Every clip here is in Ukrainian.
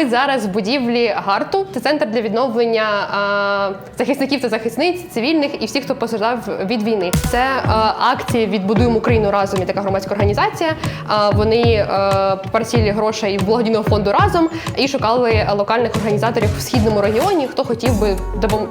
Ми зараз в будівлі Гарту. Це центр для відновлення захисників та захисниць, цивільних і всіх, хто постраждав від війни. Це а, акція Відбудуємо Україну разом. І така громадська організація. Вони а, просили грошей в благодійного фонду разом і шукали локальних організаторів в східному регіоні, хто хотів би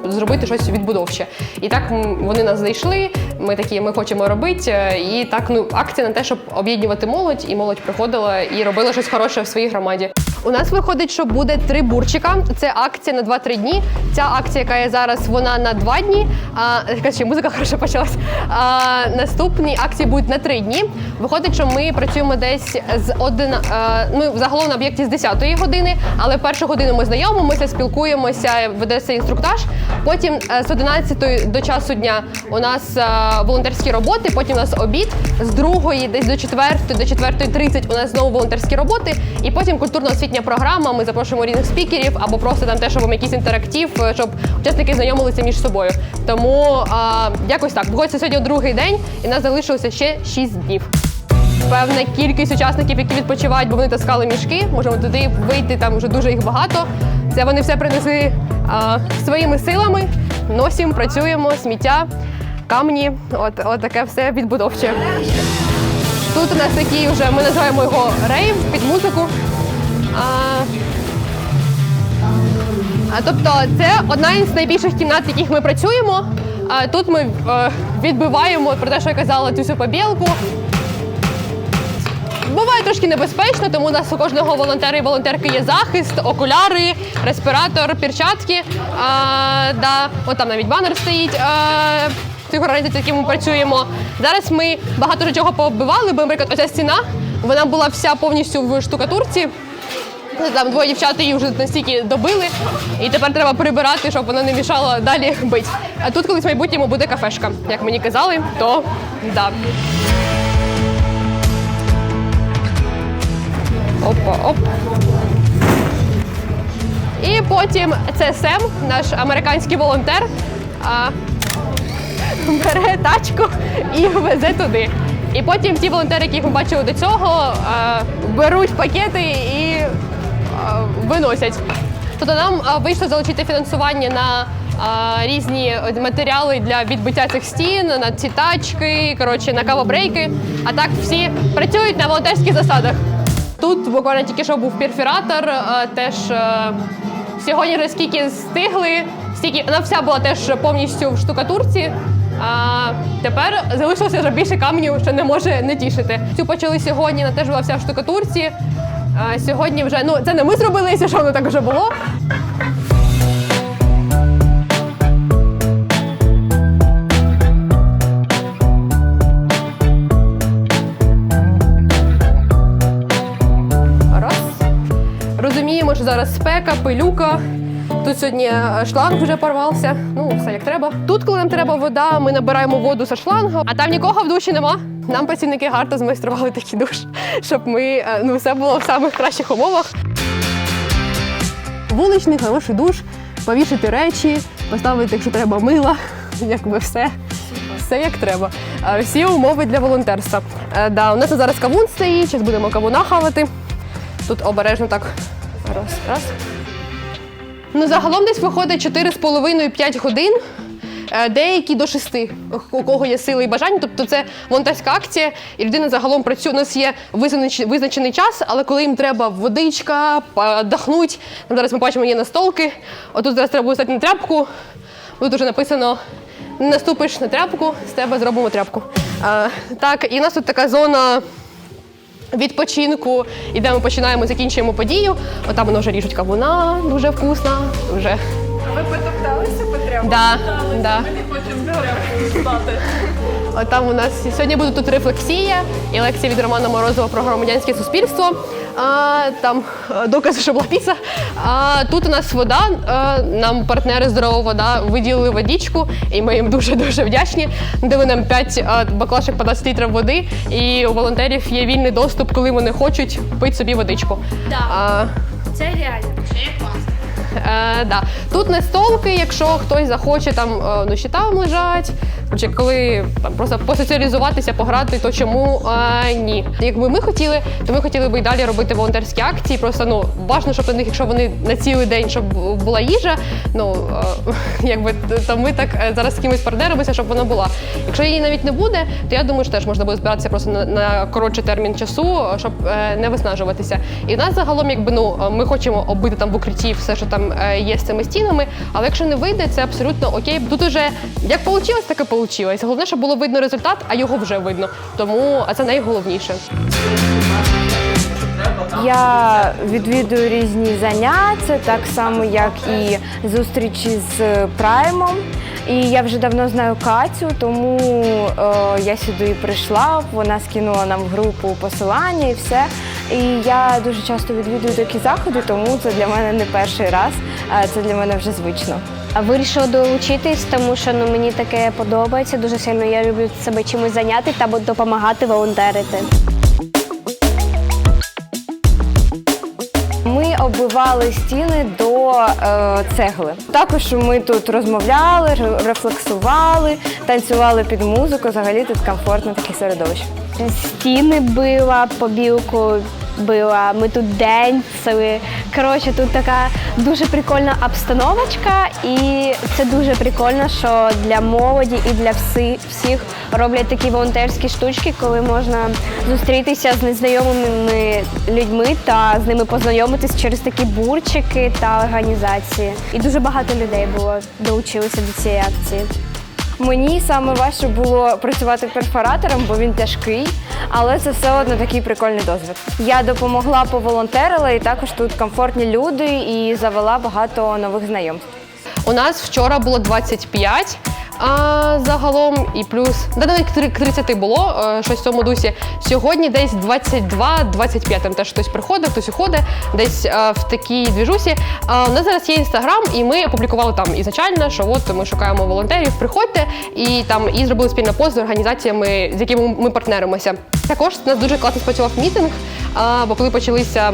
зробити щось відбудовче. І так вони нас знайшли. Ми такі, ми хочемо робити. е, І так, ну акція на те, щоб об'єднувати молодь, і молодь приходила і робила щось хороше в своїй громаді. У нас виходить, що буде три бурчика. Це акція на 2-3 дні. Ця акція, яка є зараз, вона на 2 дні. А ще музика хороша почалась. А, наступні акції будуть на 3 дні. Виходить, що ми працюємо десь з один. Ми загалом на об'єкті з 10 години, але першу годину ми знайомимося, спілкуємося, ведеться інструктаж. Потім е, з 11 до часу дня у нас е, волонтерські роботи, потім у нас обід. З другої десь до 4 до 4.30 у нас знову волонтерські роботи, і потім культурно-освітня програма. Ми запрошуємо різних спікерів або просто там теж робимо якийсь інтерактив, е, щоб учасники знайомилися між собою. Тому а, якось так. Це сьогодні другий день, і нас залишилося ще 6 днів. Певна кількість учасників, які відпочивають, бо вони таскали мішки. Можемо туди вийти, там вже дуже їх багато. Це вони все принесли а, своїми силами. Носимо, працюємо, сміття, камні. От, от таке все відбудовче. Тут у нас такий вже, ми називаємо його рейв під музику. А, а, тобто це одна із найбільших кімнат, в яких ми працюємо. А, тут ми е, відбиваємо про те, що я казала, цю всю побілку. Буває трошки небезпечно, тому у нас у кожного волонтера і волонтерки є захист, окуляри, респіратор, перчатки. А, да. От там навіть банер стоїть. А, Цих організацій, з якими ми працюємо. Зараз ми багато чого пооббивали, бо, наприклад, оця стіна вона була вся повністю в штукатурці. Там двоє дівчат її вже настільки добили, і тепер треба прибирати, щоб воно не мішало далі бити. А тут колись в майбутньому буде кафешка. Як мені казали, то да. Опа, оп. І потім це Сем, наш американський волонтер, а, бере тачку і везе туди. І потім ті волонтери, яких ми бачили до цього, а, беруть пакети і виносять. Тобто нам вийшло залучити фінансування на різні матеріали для відбиття цих стін, на ці тачки, коротше, на кавобрейки. А так всі працюють на волонтерських засадах. Тут буквально тільки що був перфіратор, е, теж е, сьогодні вже скільки стигли, стільки вона вся була теж повністю в штукатурці. А тепер залишилося вже більше каменів, що не може не тішити. Цю почали сьогодні, вона теж була вся в штукатурці. А сьогодні вже ну це не ми зробили, що воно так вже було. Розуміємо, що зараз спека, пилюка. Тут сьогодні е, шланг вже порвався. Ну, все як треба. Тут, коли нам треба вода, ми набираємо воду зі шлангу, а там нікого в душі нема. Нам працівники гарто змайстрували такий душ, щоб ми е, ну, все було в самих кращих умовах. Вуличний хороший душ, повішати речі, поставити, якщо треба, мила, якби все. Все як треба. Е, Всі умови для волонтерства. Да, у нас зараз кавун стоїть, зараз будемо кавуна хавати. Тут обережно так. Раз, раз. Ну, загалом десь виходить 4,5-5 годин. е, Деякі до 6, у кого є сили і бажання. Тобто це волонтерська акція, і людина загалом працює. У нас є визнач- визначений час, але коли їм треба водичка, подохнути, там зараз ми бачимо, є настолки. Отут зараз треба стати на тряпку. Тут вже написано: не наступиш на тряпку, з тебе зробимо тряпку. Е, так, і у нас тут така зона відпочинку, Ідемо, починаємо, закінчуємо подію. Отам воно вже ріжуть кавуна, дуже вкусна. Дуже. Ви потопталися потрібно? Да, да. Ми не хочемо стати. От там у нас сьогодні буде тут рефлексія і лекція від Романа Морозова про громадянське суспільство. А, там е, докази, що була піца. А тут у нас вода. е, Нам партнери здорова вода виділили водичку, і ми їм дуже дуже вдячні. Дали нам 5 баклашок по 20 літрів води, і у волонтерів є вільний доступ, коли вони хочуть пити собі водичку. Да. А, Це реально. Е, да. Тут не столки, якщо хтось захоче, там е, ну, ще там лежать. Коротше, коли там просто посоціалізуватися, пограти, то чому а, ні? Якби ми хотіли, то ми хотіли би і далі робити волонтерські акції. Просто ну важно, щоб на них, якщо вони на цілий день, щоб була їжа. Ну а, якби то ми так е, зараз з кимось партнеримося, щоб вона була. Якщо її навіть не буде, то я думаю, що теж можна буде збиратися просто на, на коротший термін часу, щоб е, не виснажуватися. І в нас загалом, якби ну ми хочемо оббити там в укритті все, що там е, є з цими стінами. Але якщо не вийде, це абсолютно окей. Тут уже як вийшло, так і вийшло. Головне, щоб було видно результат, а його вже видно. Тому це найголовніше. Я відвідую різні заняття, так само як і зустрічі з праймом. І я вже давно знаю Катю, тому е, я сюди і прийшла. Вона скинула нам в групу посилання і все. І я дуже часто відвідую такі заходи, тому це для мене не перший раз, це для мене вже звично. Вирішила долучитись, тому що ну мені таке подобається дуже сильно. Я люблю себе чимось зайняти та допомагати волонтерити. Ми оббивали стіни до е, цегли. Також ми тут розмовляли, ре- рефлексували, танцювали під музику. Взагалі тут комфортне таке середовище. Стіни била, побілку била. Ми тут денцяли. Коротше, тут така дуже прикольна обстановочка, і це дуже прикольно, що для молоді і для всі, всіх роблять такі волонтерські штучки, коли можна зустрітися з незнайомими людьми та з ними познайомитись через такі бурчики та організації. І дуже багато людей було долучилися до цієї акції. Мені саме важче було працювати перфоратором, бо він тяжкий, але це все одно такий прикольний досвід. Я допомогла, поволонтерила, і також тут комфортні люди і завела багато нових знайомств. У нас вчора було 25. А загалом і плюс да, к 30 було е, щось в цьому дусі. Сьогодні десь 22-25, там теж хтось приходить, хтось уходить, десь е, в такій двіжусі. А у нас зараз є інстаграм, і ми опублікували там ізначально, що от ми шукаємо волонтерів, приходьте і там і зробили спільний пост з організаціями, з якими ми партнеримося. Також нас дуже класно спрацював мітинг, бо коли почалися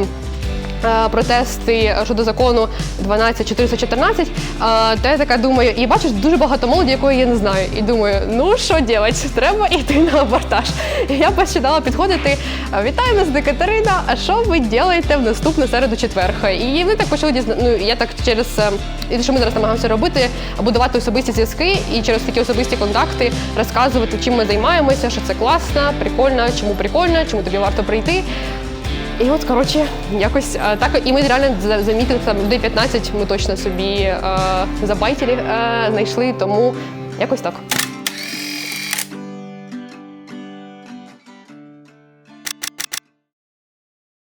протести щодо закону 12414, е, то я така думаю, і бачу дуже багато молоді, якої я не знаю. І думаю, ну що робити, треба йти на абортаж. І я починала підходити. «Е, Вітаю нас, де Катерина. А що ви робите в наступну середу четверг? І вони так почали дізна... Ну я так через е, і що ми зараз намагаємося робити, будувати особисті зв'язки і через такі особисті контакти розказувати, чим ми займаємося, що це класно, прикольно, чому прикольно, чому тобі варто прийти. І от, коротше, якось е, так. І ми реально за, за мітинг там людей 15 ми точно собі е, забайтили, е, знайшли, тому якось так.